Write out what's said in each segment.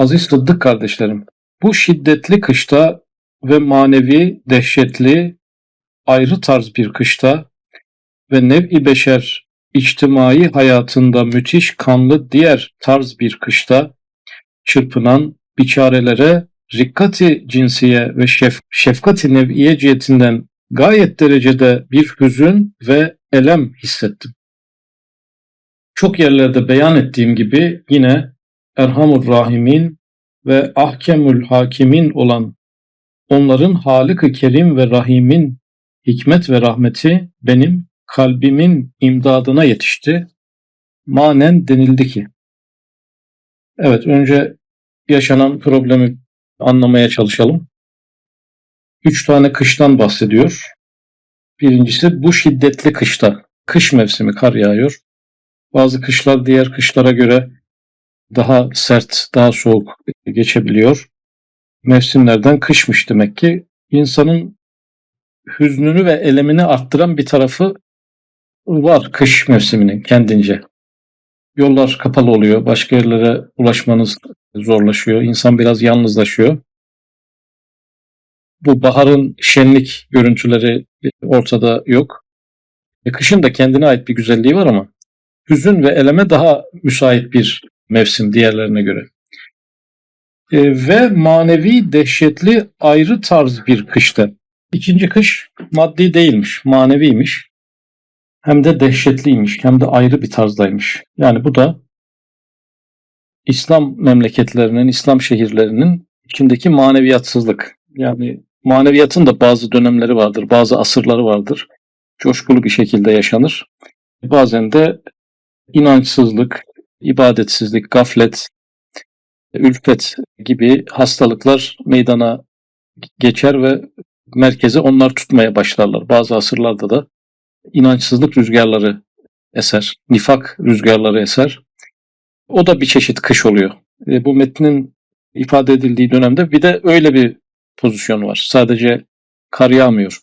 Aziz Sıddık kardeşlerim, bu şiddetli kışta ve manevi dehşetli ayrı tarz bir kışta ve nev-i beşer içtimai hayatında müthiş kanlı diğer tarz bir kışta çırpınan biçarelere rikkati cinsiye ve şef, şefkati nev'iye cihetinden gayet derecede bir hüzün ve elem hissettim. Çok yerlerde beyan ettiğim gibi yine Erhamur Rahimin ve Ahkemül Hakimin olan onların Halık-ı Kerim ve Rahim'in hikmet ve rahmeti benim kalbimin imdadına yetişti. Manen denildi ki. Evet önce yaşanan problemi anlamaya çalışalım. Üç tane kıştan bahsediyor. Birincisi bu şiddetli kışta. Kış mevsimi kar yağıyor. Bazı kışlar diğer kışlara göre daha sert, daha soğuk geçebiliyor. Mevsimlerden kışmış demek ki. insanın hüznünü ve elemini arttıran bir tarafı var kış mevsiminin kendince. Yollar kapalı oluyor, başka yerlere ulaşmanız zorlaşıyor, insan biraz yalnızlaşıyor. Bu baharın şenlik görüntüleri ortada yok. E, kışın da kendine ait bir güzelliği var ama hüzün ve eleme daha müsait bir mevsim diğerlerine göre. E, ve manevi dehşetli ayrı tarz bir kışta. İkinci kış maddi değilmiş, maneviymiş. Hem de dehşetliymiş, hem de ayrı bir tarzdaymış. Yani bu da İslam memleketlerinin, İslam şehirlerinin içindeki maneviyatsızlık. Yani maneviyatın da bazı dönemleri vardır, bazı asırları vardır. Coşkulu bir şekilde yaşanır. Bazen de inançsızlık, ibadetsizlik, gaflet, ülfet gibi hastalıklar meydana geçer ve merkezi onlar tutmaya başlarlar. Bazı asırlarda da inançsızlık rüzgarları eser, nifak rüzgarları eser. O da bir çeşit kış oluyor. E, bu metnin ifade edildiği dönemde bir de öyle bir pozisyon var. Sadece kar yağmıyor.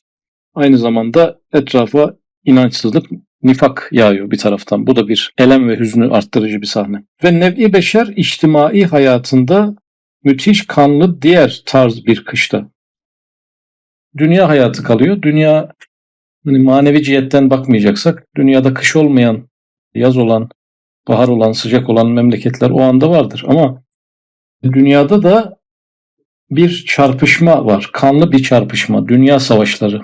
Aynı zamanda etrafa inançsızlık, nifak yağıyor bir taraftan. Bu da bir elem ve hüznü arttırıcı bir sahne. Ve nevi beşer içtimai hayatında müthiş kanlı diğer tarz bir kışta. Dünya hayatı kalıyor. Dünya hani manevi cihetten bakmayacaksak dünyada kış olmayan, yaz olan, bahar olan, sıcak olan memleketler o anda vardır. Ama dünyada da bir çarpışma var. Kanlı bir çarpışma. Dünya savaşları.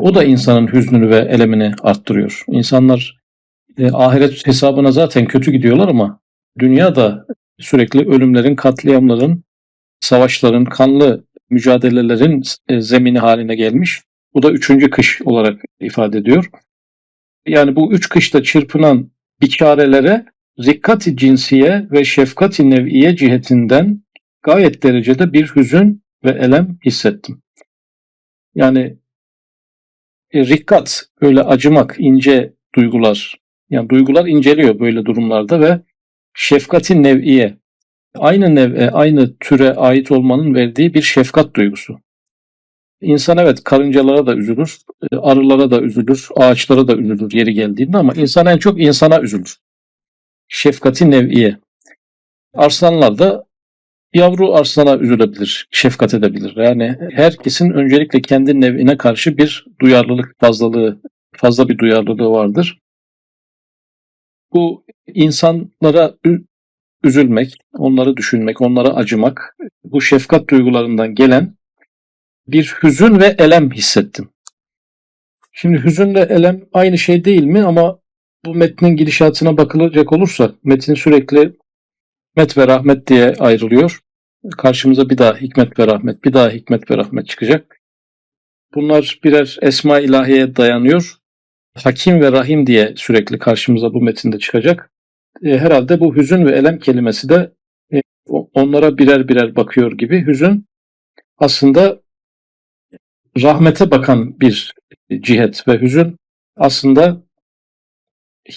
O da insanın hüznünü ve elemini arttırıyor. İnsanlar e, ahiret hesabına zaten kötü gidiyorlar ama dünya da sürekli ölümlerin, katliamların, savaşların, kanlı mücadelelerin e, zemini haline gelmiş. Bu da üçüncü kış olarak ifade ediyor. Yani bu üç kışta çırpınan biçarelere rikkati cinsiye ve şefkati nev'iye cihetinden gayet derecede bir hüzün ve elem hissettim. Yani e, rikkat, böyle acımak, ince duygular. Yani duygular inceliyor böyle durumlarda ve şefkatin nev'iye, aynı nev'e, aynı türe ait olmanın verdiği bir şefkat duygusu. İnsan evet karıncalara da üzülür, e, arılara da üzülür, ağaçlara da üzülür yeri geldiğinde ama insan en çok insana üzülür. Şefkati nev'iye. Arslanlar da yavru arslana üzülebilir, şefkat edebilir. Yani herkesin öncelikle kendi nevine karşı bir duyarlılık fazlalığı, fazla bir duyarlılığı vardır. Bu insanlara üzülmek, onları düşünmek, onlara acımak, bu şefkat duygularından gelen bir hüzün ve elem hissettim. Şimdi hüzünle elem aynı şey değil mi ama bu metnin gidişatına bakılacak olursa metin sürekli hikmet ve rahmet diye ayrılıyor. Karşımıza bir daha hikmet ve rahmet, bir daha hikmet ve rahmet çıkacak. Bunlar birer esma ilahiye dayanıyor. Hakim ve rahim diye sürekli karşımıza bu metinde çıkacak. E, herhalde bu hüzün ve elem kelimesi de e, onlara birer birer bakıyor gibi. Hüzün aslında rahmete bakan bir cihet ve hüzün aslında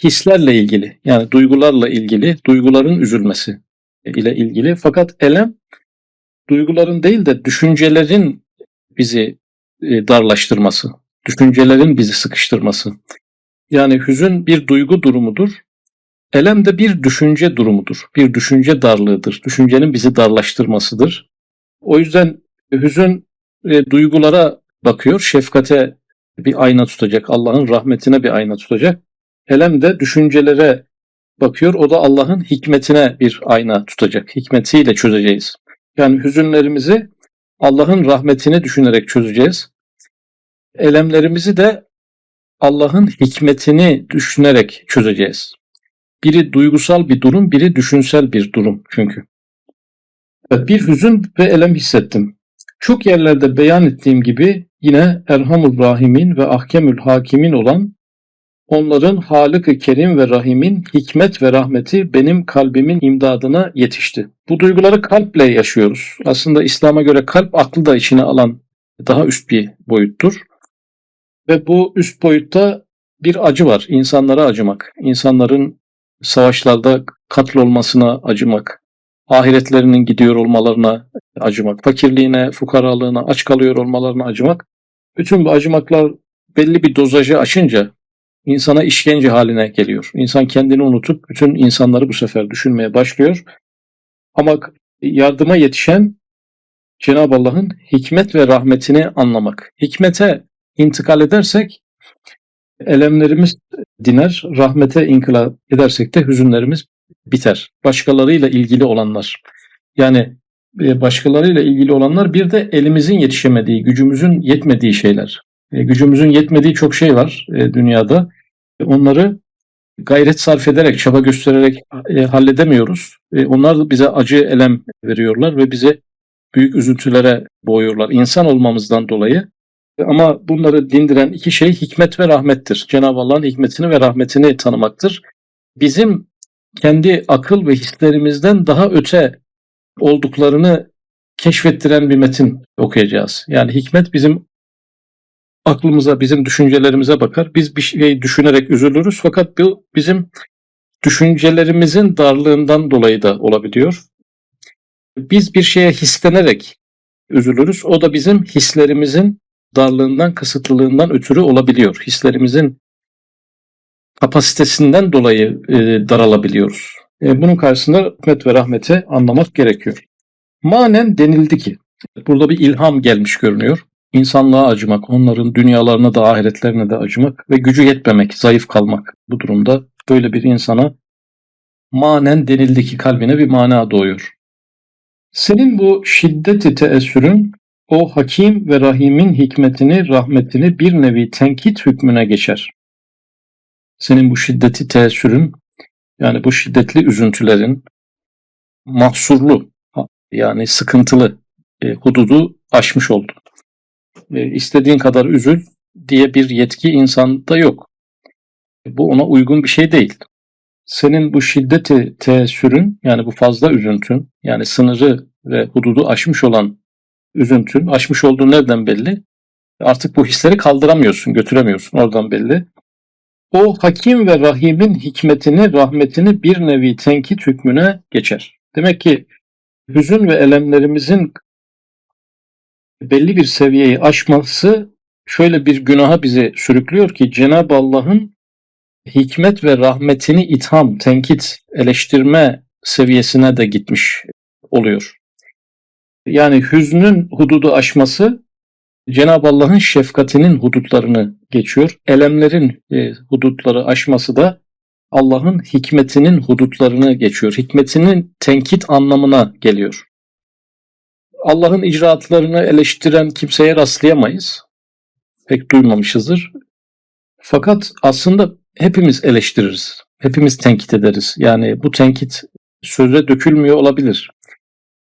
hislerle ilgili yani duygularla ilgili, duyguların üzülmesi ile ilgili. Fakat elem duyguların değil de düşüncelerin bizi e, darlaştırması, düşüncelerin bizi sıkıştırması. Yani hüzün bir duygu durumudur. Elem de bir düşünce durumudur. Bir düşünce darlığıdır. Düşüncenin bizi darlaştırmasıdır. O yüzden hüzün e, duygulara bakıyor. Şefkate bir ayna tutacak. Allah'ın rahmetine bir ayna tutacak. Elem de düşüncelere bakıyor. O da Allah'ın hikmetine bir ayna tutacak. Hikmetiyle çözeceğiz. Yani hüzünlerimizi Allah'ın rahmetini düşünerek çözeceğiz. Elemlerimizi de Allah'ın hikmetini düşünerek çözeceğiz. Biri duygusal bir durum, biri düşünsel bir durum çünkü. Evet, bir hüzün ve elem hissettim. Çok yerlerde beyan ettiğim gibi yine Erhamur Rahim'in ve Ahkemül Hakim'in olan onların Halık-ı Kerim ve Rahim'in hikmet ve rahmeti benim kalbimin imdadına yetişti. Bu duyguları kalple yaşıyoruz. Aslında İslam'a göre kalp aklı da içine alan daha üst bir boyuttur. Ve bu üst boyutta bir acı var. İnsanlara acımak. İnsanların savaşlarda katlolmasına acımak. Ahiretlerinin gidiyor olmalarına acımak. Fakirliğine, fukaralığına, aç kalıyor olmalarına acımak. Bütün bu acımaklar belli bir dozajı aşınca insana işkence haline geliyor. İnsan kendini unutup bütün insanları bu sefer düşünmeye başlıyor. Ama yardıma yetişen Cenab-ı Allah'ın hikmet ve rahmetini anlamak. Hikmete intikal edersek elemlerimiz diner, rahmete inkılap edersek de hüzünlerimiz biter. Başkalarıyla ilgili olanlar. Yani e, başkalarıyla ilgili olanlar bir de elimizin yetişemediği, gücümüzün yetmediği şeyler. E, gücümüzün yetmediği çok şey var e, dünyada. Onları gayret sarf ederek, çaba göstererek halledemiyoruz. Onlar da bize acı elem veriyorlar ve bizi büyük üzüntülere boğuyorlar. İnsan olmamızdan dolayı ama bunları dindiren iki şey hikmet ve rahmettir. Cenab-ı Allah'ın hikmetini ve rahmetini tanımaktır. Bizim kendi akıl ve hislerimizden daha öte olduklarını keşfettiren bir metin okuyacağız. Yani hikmet bizim aklımıza, bizim düşüncelerimize bakar. Biz bir şey düşünerek üzülürüz fakat bu bizim düşüncelerimizin darlığından dolayı da olabiliyor. Biz bir şeye hislenerek üzülürüz. O da bizim hislerimizin darlığından, kısıtlılığından ötürü olabiliyor. Hislerimizin kapasitesinden dolayı e, daralabiliyoruz. E, bunun karşısında hikmet ve rahmeti anlamak gerekiyor. Manen denildi ki, burada bir ilham gelmiş görünüyor. İnsanlığa acımak, onların dünyalarına da ahiretlerine de acımak ve gücü yetmemek, zayıf kalmak bu durumda böyle bir insana manen denildi ki kalbine bir mana doğuyor. Senin bu şiddeti teessürün o hakim ve rahimin hikmetini, rahmetini bir nevi tenkit hükmüne geçer. Senin bu şiddeti teessürün, yani bu şiddetli üzüntülerin mahsurlu, yani sıkıntılı e, hududu aşmış oldu. E, istediğin kadar üzül diye bir yetki insanda yok. E, bu ona uygun bir şey değil. Senin bu şiddeti teessürün, yani bu fazla üzüntün, yani sınırı ve hududu aşmış olan üzüntün aşmış olduğu nereden belli? Artık bu hisleri kaldıramıyorsun, götüremiyorsun. Oradan belli. O hakim ve rahimin hikmetini, rahmetini bir nevi tenkit hükmüne geçer. Demek ki hüzün ve elemlerimizin belli bir seviyeyi aşması şöyle bir günaha bizi sürüklüyor ki Cenab-ı Allah'ın hikmet ve rahmetini itham, tenkit, eleştirme seviyesine de gitmiş oluyor. Yani hüznün hududu aşması Cenab-ı Allah'ın şefkatinin hudutlarını geçiyor. Elemlerin e, hudutları aşması da Allah'ın hikmetinin hudutlarını geçiyor. Hikmetinin tenkit anlamına geliyor. Allah'ın icraatlarını eleştiren kimseye rastlayamayız. Pek duymamışızdır. Fakat aslında hepimiz eleştiririz. Hepimiz tenkit ederiz. Yani bu tenkit söze dökülmüyor olabilir.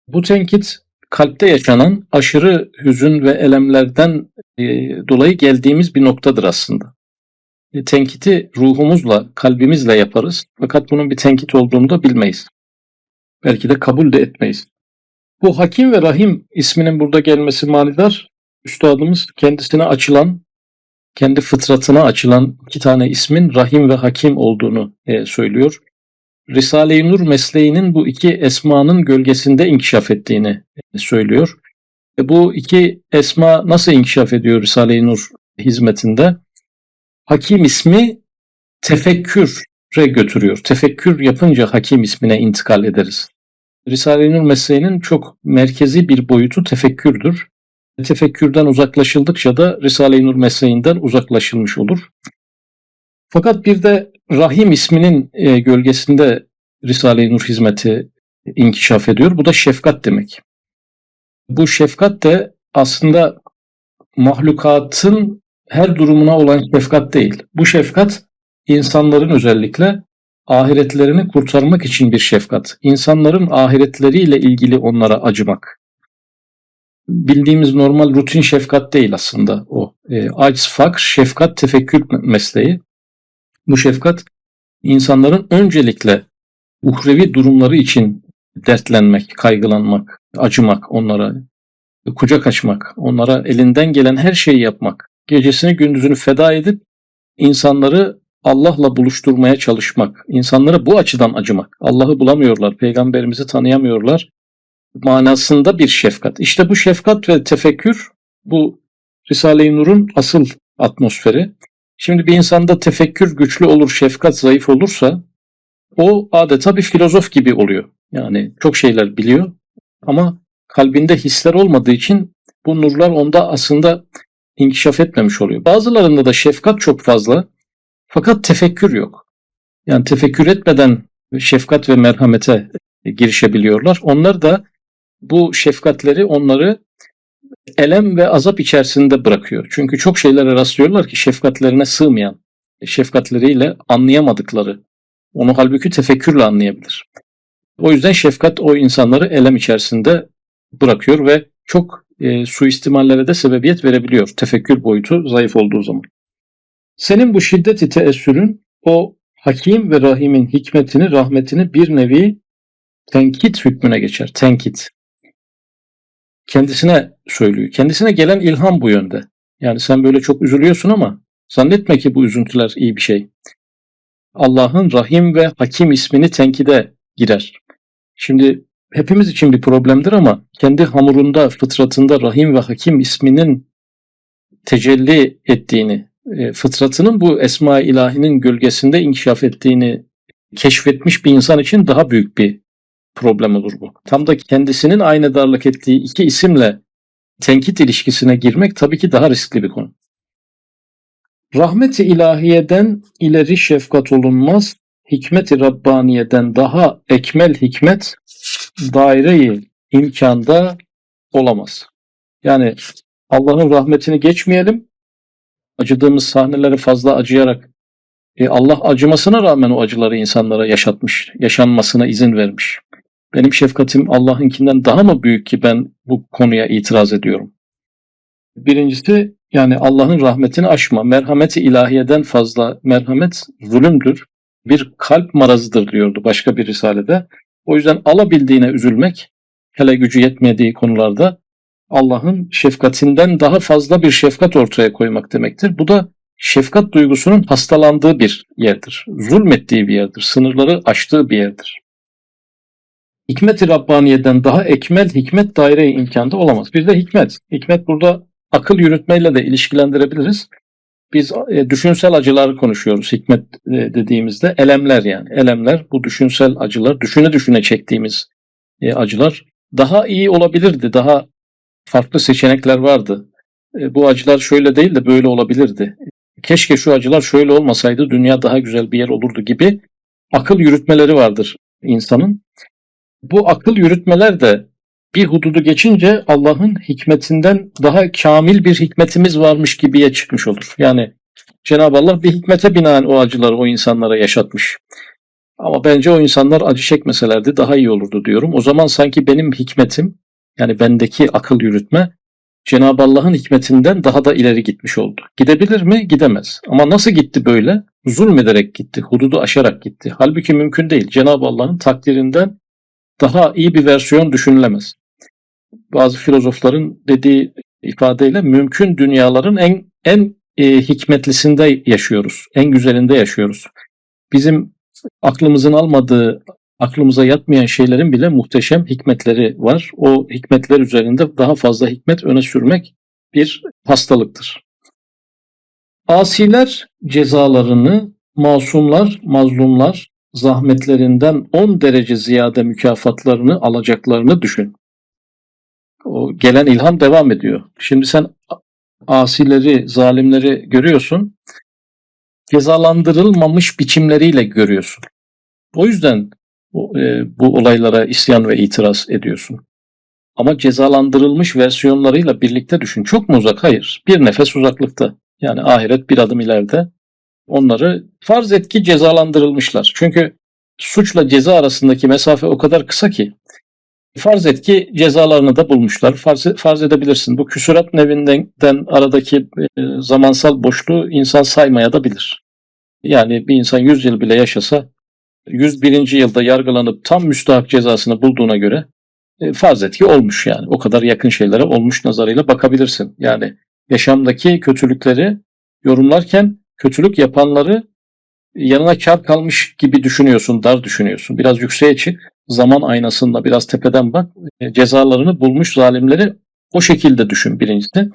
Bu tenkit kalpte yaşanan aşırı hüzün ve elemlerden e, dolayı geldiğimiz bir noktadır aslında. E, tenkiti ruhumuzla, kalbimizle yaparız. Fakat bunun bir tenkit olduğunu da bilmeyiz. Belki de kabul de etmeyiz. Bu Hakim ve Rahim isminin burada gelmesi manidar. Üstadımız kendisine açılan, kendi fıtratına açılan iki tane ismin Rahim ve Hakim olduğunu e, söylüyor. Risale-i Nur mesleğinin bu iki esmanın gölgesinde inkişaf ettiğini söylüyor. E bu iki esma nasıl inkişaf ediyor Risale-i Nur hizmetinde? Hakim ismi tefekkür götürüyor. Tefekkür yapınca hakim ismine intikal ederiz. Risale-i Nur mesleğinin çok merkezi bir boyutu tefekkürdür. Tefekkürden uzaklaşıldıkça da Risale-i Nur mesleğinden uzaklaşılmış olur. Fakat bir de Rahim isminin e, gölgesinde Risale-i Nur hizmeti inkişaf ediyor. Bu da şefkat demek. Bu şefkat de aslında mahlukatın her durumuna olan şefkat değil. Bu şefkat insanların özellikle ahiretlerini kurtarmak için bir şefkat. İnsanların ahiretleriyle ilgili onlara acımak. Bildiğimiz normal rutin şefkat değil aslında o. E, aciz fakr, şefkat, tefekkür mesleği. Bu şefkat insanların öncelikle uhrevi durumları için dertlenmek, kaygılanmak, acımak onlara, kucak açmak, onlara elinden gelen her şeyi yapmak, gecesini gündüzünü feda edip insanları Allah'la buluşturmaya çalışmak, insanlara bu açıdan acımak. Allah'ı bulamıyorlar, peygamberimizi tanıyamıyorlar manasında bir şefkat. İşte bu şefkat ve tefekkür bu Risale-i Nur'un asıl atmosferi. Şimdi bir insanda tefekkür güçlü olur, şefkat zayıf olursa o adeta bir filozof gibi oluyor. Yani çok şeyler biliyor ama kalbinde hisler olmadığı için bu nurlar onda aslında inkişaf etmemiş oluyor. Bazılarında da şefkat çok fazla fakat tefekkür yok. Yani tefekkür etmeden şefkat ve merhamete girişebiliyorlar. Onlar da bu şefkatleri onları elem ve azap içerisinde bırakıyor. Çünkü çok şeylere rastlıyorlar ki şefkatlerine sığmayan, şefkatleriyle anlayamadıkları. Onu halbuki tefekkürle anlayabilir. O yüzden şefkat o insanları elem içerisinde bırakıyor ve çok e, suistimallere de sebebiyet verebiliyor. Tefekkür boyutu zayıf olduğu zaman. Senin bu şiddeti teessürün o hakim ve rahimin hikmetini, rahmetini bir nevi tenkit hükmüne geçer. Tenkit. Kendisine söylüyor. Kendisine gelen ilham bu yönde. Yani sen böyle çok üzülüyorsun ama zannetme ki bu üzüntüler iyi bir şey. Allah'ın Rahim ve Hakim ismini tenkide girer. Şimdi hepimiz için bir problemdir ama kendi hamurunda, fıtratında Rahim ve Hakim isminin tecelli ettiğini, e, fıtratının bu esma ilahinin gölgesinde inkişaf ettiğini keşfetmiş bir insan için daha büyük bir problem olur bu. Tam da kendisinin aynı darlık ettiği iki isimle tenkit ilişkisine girmek tabii ki daha riskli bir konu. Rahmeti ilahiyeden ileri şefkat olunmaz, hikmeti Rabbaniye'den daha ekmel hikmet daireyi imkanda olamaz. Yani Allah'ın rahmetini geçmeyelim. Acıdığımız sahneleri fazla acıyarak e, Allah acımasına rağmen o acıları insanlara yaşatmış, yaşanmasına izin vermiş. Benim şefkatim Allah'ınkinden daha mı büyük ki ben bu konuya itiraz ediyorum? Birincisi yani Allah'ın rahmetini aşma. Merhameti ilahiyeden fazla merhamet zulümdür. Bir kalp marazıdır diyordu başka bir risalede. O yüzden alabildiğine üzülmek, hele gücü yetmediği konularda Allah'ın şefkatinden daha fazla bir şefkat ortaya koymak demektir. Bu da şefkat duygusunun hastalandığı bir yerdir. Zulmettiği bir yerdir. Sınırları aştığı bir yerdir. Hikmet-i Rabbaniye'den daha ekmel hikmet daire imkanda olamaz. Bir de hikmet. Hikmet burada akıl yürütmeyle de ilişkilendirebiliriz. Biz e, düşünsel acıları konuşuyoruz hikmet e, dediğimizde. Elemler yani. Elemler bu düşünsel acılar, düşüne düşüne çektiğimiz e, acılar daha iyi olabilirdi. Daha farklı seçenekler vardı. E, bu acılar şöyle değil de böyle olabilirdi. Keşke şu acılar şöyle olmasaydı dünya daha güzel bir yer olurdu gibi akıl yürütmeleri vardır insanın. Bu akıl yürütmeler de bir hududu geçince Allah'ın hikmetinden daha kamil bir hikmetimiz varmış gibiye çıkmış olur. Yani Cenab-ı Allah bir hikmete binaen o acıları o insanlara yaşatmış. Ama bence o insanlar acı çekmeselerdi daha iyi olurdu diyorum. O zaman sanki benim hikmetim yani bendeki akıl yürütme Cenab-ı Allah'ın hikmetinden daha da ileri gitmiş oldu. Gidebilir mi? Gidemez. Ama nasıl gitti böyle? Zulmederek gitti, hududu aşarak gitti. Halbuki mümkün değil. Cenab-ı Allah'ın takdirinden daha iyi bir versiyon düşünülemez. Bazı filozofların dediği ifadeyle mümkün dünyaların en en e, hikmetlisinde yaşıyoruz. En güzelinde yaşıyoruz. Bizim aklımızın almadığı, aklımıza yatmayan şeylerin bile muhteşem hikmetleri var. O hikmetler üzerinde daha fazla hikmet öne sürmek bir hastalıktır. Asiler cezalarını masumlar, mazlumlar zahmetlerinden 10 derece ziyade mükafatlarını alacaklarını düşün. O gelen ilham devam ediyor. Şimdi sen asileri, zalimleri görüyorsun. Cezalandırılmamış biçimleriyle görüyorsun. O yüzden bu, e, bu olaylara isyan ve itiraz ediyorsun. Ama cezalandırılmış versiyonlarıyla birlikte düşün. Çok mu uzak? Hayır. Bir nefes uzaklıkta. Yani ahiret bir adım ileride. Onları farz et ki cezalandırılmışlar. Çünkü suçla ceza arasındaki mesafe o kadar kısa ki farz et ki cezalarını da bulmuşlar. Farz, farz edebilirsin. Bu küsurat nevinden aradaki e, zamansal boşluğu insan saymaya da bilir. Yani bir insan 100 yıl bile yaşasa 101. yılda yargılanıp tam müstahak cezasını bulduğuna göre e, farz et ki olmuş yani. O kadar yakın şeylere olmuş nazarıyla bakabilirsin. Yani yaşamdaki kötülükleri yorumlarken kötülük yapanları yanına kar kalmış gibi düşünüyorsun, dar düşünüyorsun. Biraz yükseğe çık, zaman aynasında biraz tepeden bak. E, cezalarını bulmuş zalimleri o şekilde düşün birincisi.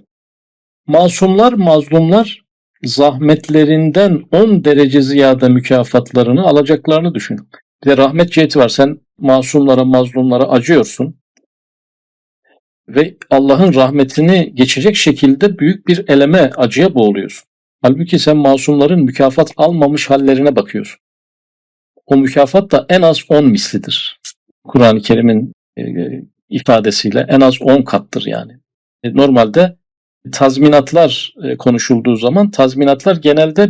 Masumlar, mazlumlar zahmetlerinden 10 derece ziyade mükafatlarını alacaklarını düşün. Bir de rahmet ciheti var. Sen masumlara, mazlumlara acıyorsun. Ve Allah'ın rahmetini geçecek şekilde büyük bir eleme, acıya boğuluyorsun. Halbuki sen masumların mükafat almamış hallerine bakıyorsun. O mükafat da en az 10 mislidir. Kur'an-ı Kerim'in e, ifadesiyle en az 10 kattır yani. E, normalde tazminatlar e, konuşulduğu zaman tazminatlar genelde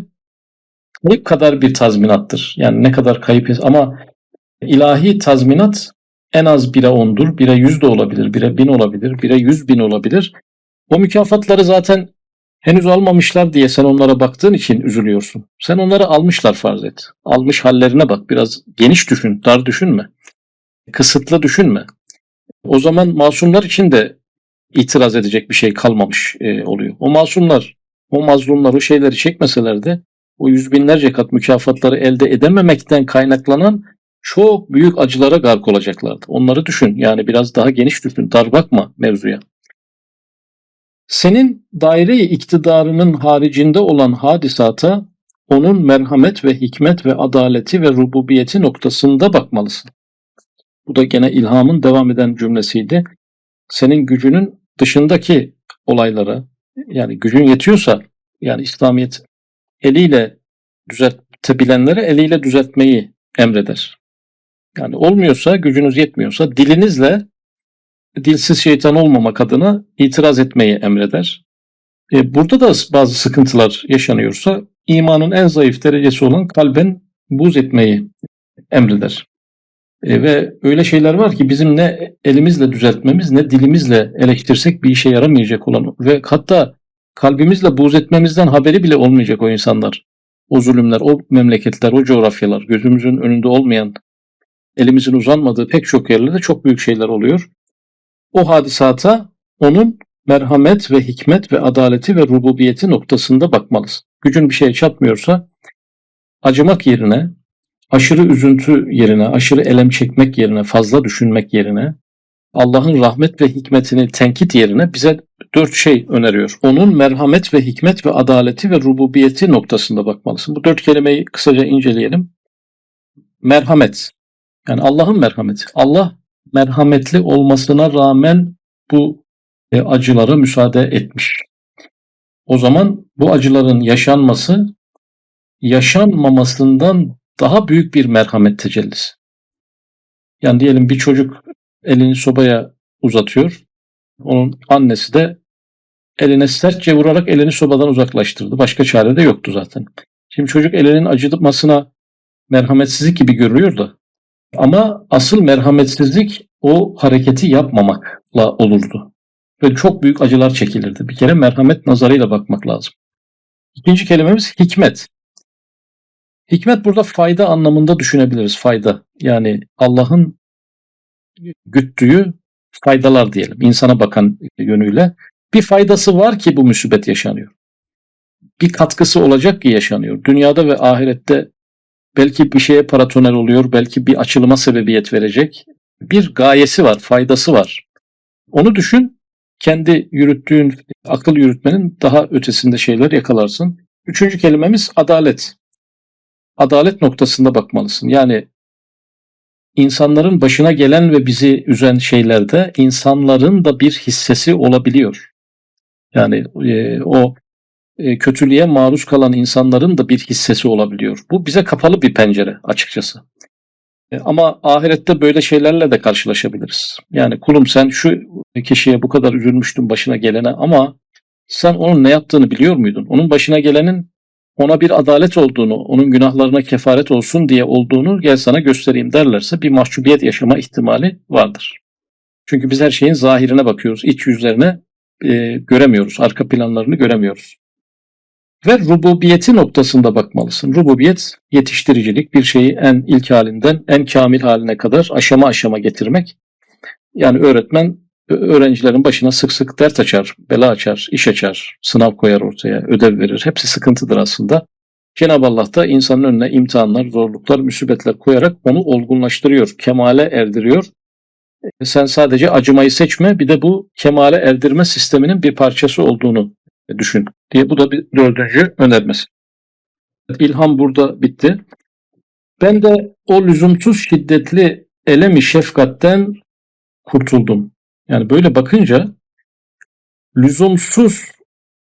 kayıp kadar bir tazminattır. Yani ne kadar kayıp ama ilahi tazminat en az 1'e 10'dur. 1'e 100 de olabilir, 1'e 1000 olabilir, 1'e 100 bin olabilir. O mükafatları zaten henüz almamışlar diye sen onlara baktığın için üzülüyorsun. Sen onları almışlar farz et. Almış hallerine bak. Biraz geniş düşün, dar düşünme. Kısıtlı düşünme. O zaman masumlar için de itiraz edecek bir şey kalmamış e, oluyor. O masumlar, o mazlumlar o şeyleri çekmeselerdi o yüz binlerce kat mükafatları elde edememekten kaynaklanan çok büyük acılara gark olacaklardı. Onları düşün. Yani biraz daha geniş düşün. Dar bakma mevzuya. Senin daire iktidarının haricinde olan hadisata onun merhamet ve hikmet ve adaleti ve rububiyeti noktasında bakmalısın. Bu da gene ilhamın devam eden cümlesiydi. Senin gücünün dışındaki olaylara yani gücün yetiyorsa yani İslamiyet eliyle düzeltebilenlere eliyle düzeltmeyi emreder. Yani olmuyorsa, gücünüz yetmiyorsa dilinizle dilsiz şeytan olmamak adına itiraz etmeyi emreder. E, burada da bazı sıkıntılar yaşanıyorsa imanın en zayıf derecesi olan kalben buz etmeyi emreder. E, ve öyle şeyler var ki bizim ne elimizle düzeltmemiz ne dilimizle eleştirsek bir işe yaramayacak olan ve hatta kalbimizle buz etmemizden haberi bile olmayacak o insanlar. O zulümler, o memleketler, o coğrafyalar, gözümüzün önünde olmayan, elimizin uzanmadığı pek çok yerlerde çok büyük şeyler oluyor. O hadisata onun merhamet ve hikmet ve adaleti ve rububiyeti noktasında bakmalısın. Gücün bir şeye çatmıyorsa acımak yerine, aşırı üzüntü yerine, aşırı elem çekmek yerine, fazla düşünmek yerine Allah'ın rahmet ve hikmetini tenkit yerine bize dört şey öneriyor. Onun merhamet ve hikmet ve adaleti ve rububiyeti noktasında bakmalısın. Bu dört kelimeyi kısaca inceleyelim. Merhamet. Yani Allah'ın merhameti. Allah merhametli olmasına rağmen bu e, acılara müsaade etmiş. O zaman bu acıların yaşanması yaşanmamasından daha büyük bir merhamet tecellisi. Yani diyelim bir çocuk elini sobaya uzatıyor. Onun annesi de eline sertçe vurarak elini sobadan uzaklaştırdı. Başka çare de yoktu zaten. Şimdi çocuk elinin acıtmasına merhametsizlik gibi görüyor da ama asıl merhametsizlik o hareketi yapmamakla olurdu. Ve çok büyük acılar çekilirdi. Bir kere merhamet nazarıyla bakmak lazım. İkinci kelimemiz hikmet. Hikmet burada fayda anlamında düşünebiliriz. Fayda. Yani Allah'ın güttüğü faydalar diyelim. insana bakan yönüyle. Bir faydası var ki bu musibet yaşanıyor. Bir katkısı olacak ki yaşanıyor. Dünyada ve ahirette belki bir şeye paratoner oluyor, belki bir açılıma sebebiyet verecek. Bir gayesi var, faydası var. Onu düşün, kendi yürüttüğün, akıl yürütmenin daha ötesinde şeyler yakalarsın. Üçüncü kelimemiz adalet. Adalet noktasında bakmalısın. Yani insanların başına gelen ve bizi üzen şeylerde insanların da bir hissesi olabiliyor. Yani e, o e, kötülüğe maruz kalan insanların da bir hissesi olabiliyor. Bu bize kapalı bir pencere açıkçası. E, ama ahirette böyle şeylerle de karşılaşabiliriz. Yani kulum sen şu kişiye bu kadar üzülmüştün başına gelene ama sen onun ne yaptığını biliyor muydun? Onun başına gelenin ona bir adalet olduğunu, onun günahlarına kefaret olsun diye olduğunu gel sana göstereyim derlerse bir mahcubiyet yaşama ihtimali vardır. Çünkü biz her şeyin zahirine bakıyoruz. iç yüzlerine e, göremiyoruz. Arka planlarını göremiyoruz. Ve rububiyeti noktasında bakmalısın. Rububiyet yetiştiricilik bir şeyi en ilk halinden en kamil haline kadar aşama aşama getirmek. Yani öğretmen öğrencilerin başına sık sık dert açar, bela açar, iş açar, sınav koyar ortaya, ödev verir. Hepsi sıkıntıdır aslında. Cenab-ı Allah da insanın önüne imtihanlar, zorluklar, musibetler koyarak onu olgunlaştırıyor, kemale erdiriyor. E, sen sadece acımayı seçme, bir de bu kemale erdirme sisteminin bir parçası olduğunu düşün diye bu da bir dördüncü önermesi. İlham burada bitti. Ben de o lüzumsuz şiddetli elemi şefkatten kurtuldum. Yani böyle bakınca lüzumsuz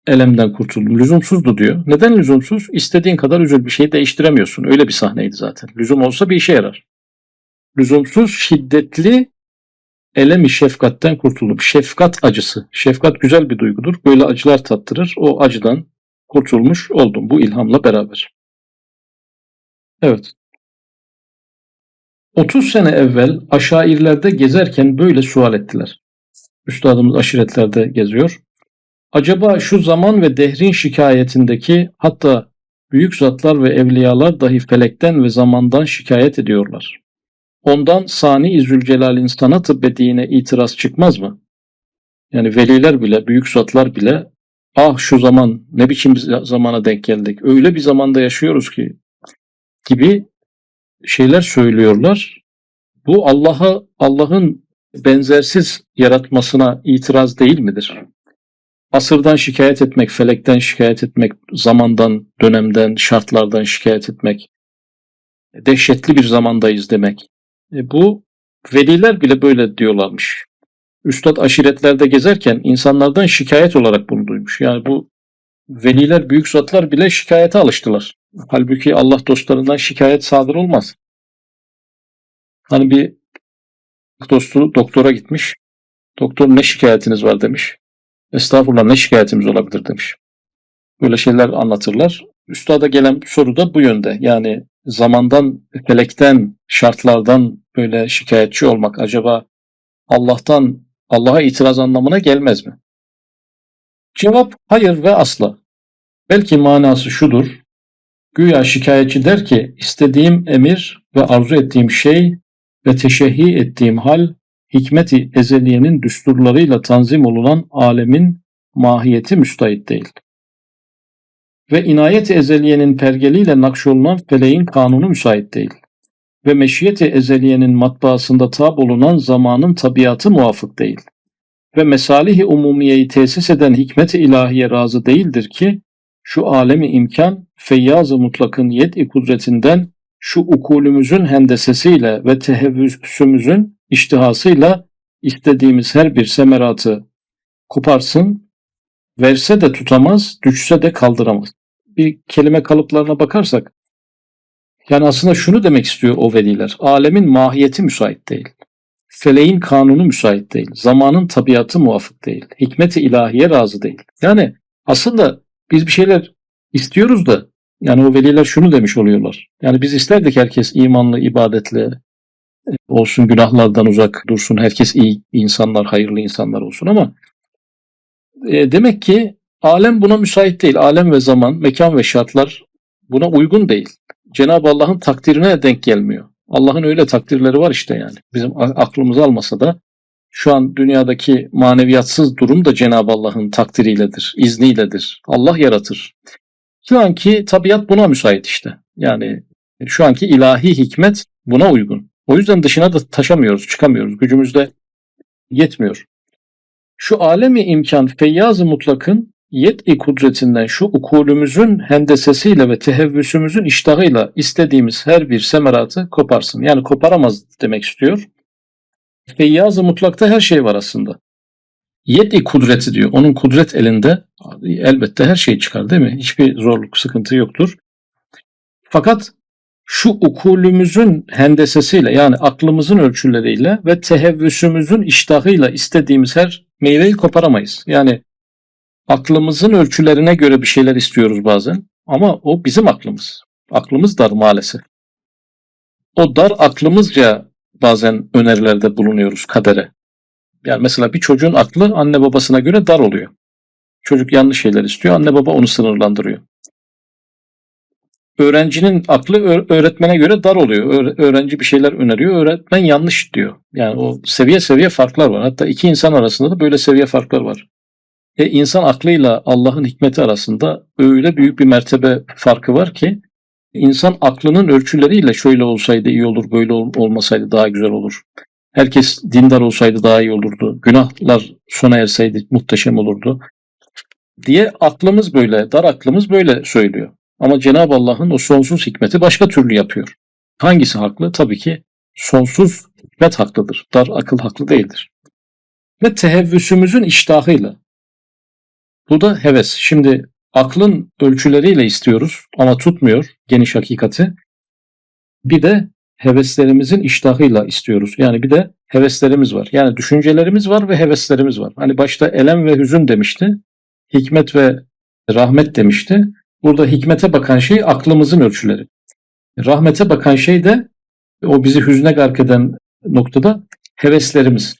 elemden kurtuldum. Lüzumsuzdu diyor. Neden lüzumsuz? İstediğin kadar üzül bir şey değiştiremiyorsun. Öyle bir sahneydi zaten. Lüzum olsa bir işe yarar. Lüzumsuz, şiddetli elemi şefkatten kurtuldum. Şefkat acısı. Şefkat güzel bir duygudur. Böyle acılar tattırır. O acıdan kurtulmuş oldum bu ilhamla beraber. Evet. 30 sene evvel aşairlerde gezerken böyle sual ettiler. Üstadımız aşiretlerde geziyor. Acaba şu zaman ve dehrin şikayetindeki hatta büyük zatlar ve evliyalar dahi felekten ve zamandan şikayet ediyorlar. Ondan Sani Zülcelal'in sanat bediğine itiraz çıkmaz mı? Yani veliler bile, büyük zatlar bile ah şu zaman ne biçim zamana denk geldik. Öyle bir zamanda yaşıyoruz ki gibi şeyler söylüyorlar. Bu Allah'a Allah'ın benzersiz yaratmasına itiraz değil midir? Asırdan şikayet etmek, felekten şikayet etmek, zamandan, dönemden, şartlardan şikayet etmek, dehşetli bir zamandayız demek. E bu veliler bile böyle diyorlarmış. Üstad aşiretlerde gezerken insanlardan şikayet olarak bunu duymuş. Yani bu veliler, büyük zatlar bile şikayete alıştılar. Halbuki Allah dostlarından şikayet sadır olmaz. Hani bir dostu doktora gitmiş. Doktor ne şikayetiniz var demiş. Estağfurullah ne şikayetimiz olabilir demiş. Böyle şeyler anlatırlar. Üstada gelen soru da bu yönde. Yani zamandan, felekten, şartlardan böyle şikayetçi olmak acaba Allah'tan, Allah'a itiraz anlamına gelmez mi? Cevap hayır ve asla. Belki manası şudur. Güya şikayetçi der ki istediğim emir ve arzu ettiğim şey ve teşehhi ettiğim hal hikmeti ezeliyenin düsturlarıyla tanzim olunan alemin mahiyeti müstahit değil. Ve inayet ezeliyenin pergeliyle nakşolunan feleğin kanunu müsait değil. Ve meşiyeti ezeliyenin matbaasında tab olunan zamanın tabiatı muvafık değil. Ve mesalihi umumiyeyi tesis eden hikmet-i ilahiye razı değildir ki, şu alemi imkan, feyyaz-ı mutlakın yet-i kudretinden şu ukulümüzün hendesesiyle ve tehevvüsümüzün iştihasıyla istediğimiz her bir semeratı koparsın, verse de tutamaz, düşse de kaldıramaz. Bir kelime kalıplarına bakarsak, yani aslında şunu demek istiyor o veliler, alemin mahiyeti müsait değil. Feleğin kanunu müsait değil. Zamanın tabiatı muvafık değil. Hikmeti ilahiye razı değil. Yani aslında biz bir şeyler istiyoruz da yani o veliler şunu demiş oluyorlar. Yani biz isterdik herkes imanlı, ibadetli e, olsun, günahlardan uzak dursun, herkes iyi insanlar, hayırlı insanlar olsun ama e, demek ki alem buna müsait değil. Alem ve zaman, mekan ve şartlar buna uygun değil. Cenab-ı Allah'ın takdirine denk gelmiyor. Allah'ın öyle takdirleri var işte yani. Bizim aklımız almasa da şu an dünyadaki maneviyatsız durum da Cenab-ı Allah'ın takdiriyledir, izniyledir. Allah yaratır. Şu anki tabiat buna müsait işte. Yani şu anki ilahi hikmet buna uygun. O yüzden dışına da taşamıyoruz, çıkamıyoruz. Gücümüzde yetmiyor. Şu alemi imkan feyyaz-ı mutlakın yet'i kudretinden şu ukulümüzün hendesesiyle ve tehevvüsümüzün iştahıyla istediğimiz her bir semeratı koparsın. Yani koparamaz demek istiyor. Feyyaz-ı mutlakta her şey var aslında. Yet'i kudreti diyor. Onun kudret elinde elbette her şey çıkar değil mi? Hiçbir zorluk, sıkıntı yoktur. Fakat şu ukulümüzün hendesesiyle yani aklımızın ölçüleriyle ve tehevvüsümüzün iştahıyla istediğimiz her meyveyi koparamayız. Yani aklımızın ölçülerine göre bir şeyler istiyoruz bazen ama o bizim aklımız. Aklımız dar maalesef. O dar aklımızca bazen önerilerde bulunuyoruz kadere. Yani mesela bir çocuğun aklı anne babasına göre dar oluyor. Çocuk yanlış şeyler istiyor, anne baba onu sınırlandırıyor. Öğrencinin aklı öğretmene göre dar oluyor. Öğrenci bir şeyler öneriyor, öğretmen yanlış diyor. Yani o seviye seviye farklar var. Hatta iki insan arasında da böyle seviye farklar var. E insan aklıyla Allah'ın hikmeti arasında öyle büyük bir mertebe farkı var ki insan aklının ölçüleriyle şöyle olsaydı iyi olur, böyle olmasaydı daha güzel olur. Herkes dindar olsaydı daha iyi olurdu. Günahlar sona erseydi muhteşem olurdu. Diye aklımız böyle, dar aklımız böyle söylüyor. Ama Cenab-ı Allah'ın o sonsuz hikmeti başka türlü yapıyor. Hangisi haklı? Tabii ki sonsuz hikmet haklıdır. Dar akıl haklı değildir. Ve tehevvüsümüzün iştahıyla. Bu da heves. Şimdi aklın ölçüleriyle istiyoruz ama tutmuyor geniş hakikati. Bir de heveslerimizin iştahıyla istiyoruz. Yani bir de heveslerimiz var. Yani düşüncelerimiz var ve heveslerimiz var. Hani başta elem ve hüzün demişti. Hikmet ve rahmet demişti. Burada hikmete bakan şey aklımızın ölçüleri. Rahmete bakan şey de o bizi hüzne gark eden noktada heveslerimiz.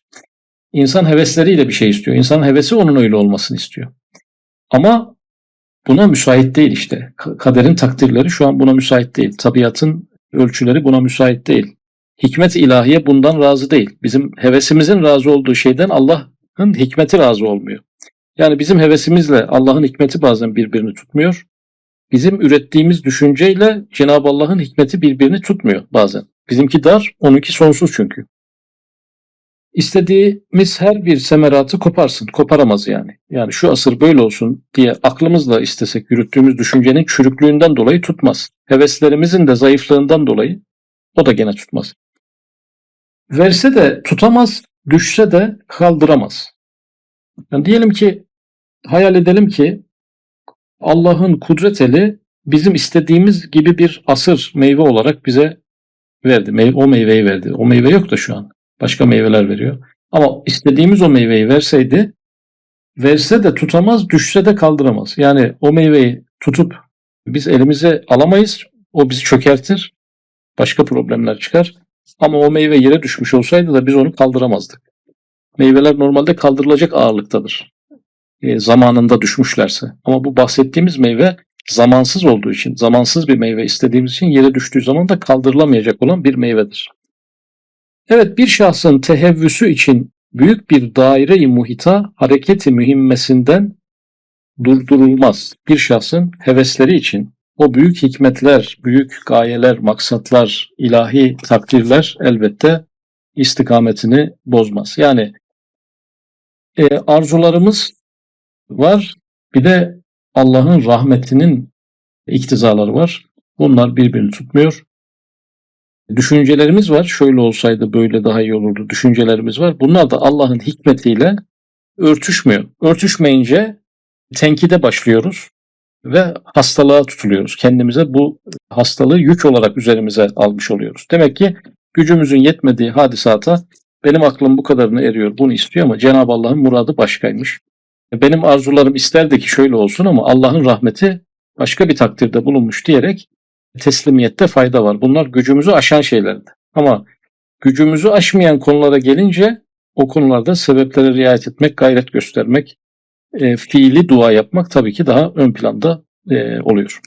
İnsan hevesleriyle bir şey istiyor. İnsanın hevesi onun öyle olmasını istiyor. Ama buna müsait değil işte. Kaderin takdirleri şu an buna müsait değil. Tabiatın ölçüleri buna müsait değil. Hikmet ilahiye bundan razı değil. Bizim hevesimizin razı olduğu şeyden Allah'ın hikmeti razı olmuyor. Yani bizim hevesimizle Allah'ın hikmeti bazen birbirini tutmuyor. Bizim ürettiğimiz düşünceyle Cenab-ı Allah'ın hikmeti birbirini tutmuyor bazen. Bizimki dar, onunki sonsuz çünkü. İstediğimiz her bir semeratı koparsın. Koparamaz yani. Yani şu asır böyle olsun diye aklımızla istesek yürüttüğümüz düşüncenin çürüklüğünden dolayı tutmaz. Heveslerimizin de zayıflığından dolayı o da gene tutmaz. Verse de tutamaz, düşse de kaldıramaz. Yani diyelim ki, hayal edelim ki Allah'ın kudret eli bizim istediğimiz gibi bir asır meyve olarak bize verdi. O meyveyi verdi. O meyve yok da şu an. Başka meyveler veriyor. Ama istediğimiz o meyveyi verseydi verse de tutamaz, düşse de kaldıramaz. Yani o meyveyi tutup biz elimize alamayız. O bizi çökertir. Başka problemler çıkar. Ama o meyve yere düşmüş olsaydı da biz onu kaldıramazdık. Meyveler normalde kaldırılacak ağırlıktadır. E, zamanında düşmüşlerse. Ama bu bahsettiğimiz meyve zamansız olduğu için, zamansız bir meyve istediğimiz için yere düştüğü zaman da kaldırılamayacak olan bir meyvedir. Evet bir şahsın tehevvüsü için büyük bir daire-i muhita hareketi mühimmesinden durdurulmaz. Bir şahsın hevesleri için o büyük hikmetler, büyük gayeler, maksatlar, ilahi takdirler elbette istikametini bozmaz. Yani e, arzularımız var bir de Allah'ın rahmetinin iktizaları var. Bunlar birbirini tutmuyor. Düşüncelerimiz var. Şöyle olsaydı böyle daha iyi olurdu. Düşüncelerimiz var. Bunlar da Allah'ın hikmetiyle örtüşmüyor. Örtüşmeyince tenkide başlıyoruz ve hastalığa tutuluyoruz. Kendimize bu hastalığı yük olarak üzerimize almış oluyoruz. Demek ki gücümüzün yetmediği hadisata benim aklım bu kadarını eriyor, bunu istiyor ama Cenab-ı Allah'ın muradı başkaymış. Benim arzularım isterdi ki şöyle olsun ama Allah'ın rahmeti başka bir takdirde bulunmuş diyerek teslimiyette fayda var. Bunlar gücümüzü aşan şeylerdi. Ama gücümüzü aşmayan konulara gelince o konularda sebeplere riayet etmek, gayret göstermek, e, fiili dua yapmak tabii ki daha ön planda e, oluyor.